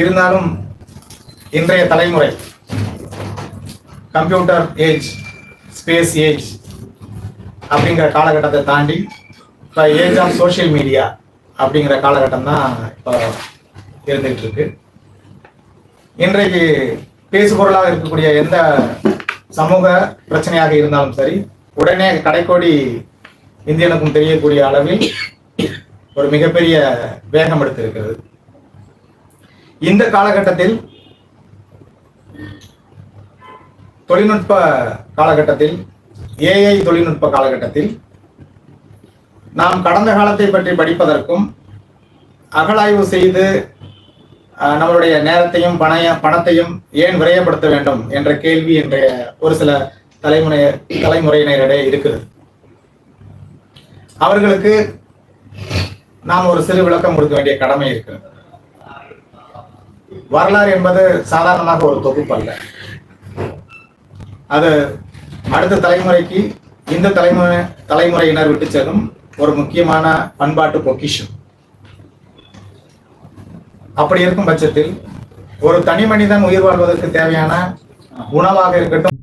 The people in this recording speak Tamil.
இருந்தாலும் இன்றைய தலைமுறை கம்ப்யூட்டர் ஏஜ் ஸ்பேஸ் ஏஜ் அப்படிங்கிற காலகட்டத்தை தாண்டி இப்போ ஏஜ் ஆஃப் சோஷியல் மீடியா அப்படிங்கிற காலகட்டம் தான் இப்போ இருந்துகிட்டு இருக்கு இன்றைக்கு பேசுபொருளாக இருக்கக்கூடிய எந்த சமூக பிரச்சனையாக இருந்தாலும் சரி உடனே கடைக்கோடி இந்தியனுக்கும் தெரியக்கூடிய அளவில் ஒரு மிகப்பெரிய வேகம் எடுத்திருக்கிறது. இந்த காலகட்டத்தில் தொழில்நுட்ப காலகட்டத்தில் ஏஐ தொழில்நுட்ப காலகட்டத்தில் நாம் கடந்த காலத்தை பற்றி படிப்பதற்கும் அகழாய்வு செய்து நம்மளுடைய நேரத்தையும் பணைய பணத்தையும் ஏன் விரயப்படுத்த வேண்டும் என்ற கேள்வி இன்றைய ஒரு சில தலைமுறை தலைமுறையினரிடையே இருக்கிறது. அவர்களுக்கு நாம் ஒரு சிறு விளக்கம் கொடுக்க வேண்டிய கடமை இருக்கிறது. வரலாறு என்பது சாதாரணமாக ஒரு தொகுப்பு அல்ல அது அடுத்த தலைமுறைக்கு இந்த தலைமுறை தலைமுறையினர் விட்டு செல்லும் ஒரு முக்கியமான பண்பாட்டு பொக்கிஷம். அப்படி இருக்கும் பட்சத்தில் ஒரு தனி மனிதன் உயிர் வாழ்வதற்கு தேவையான உணவாக இருக்கட்டும்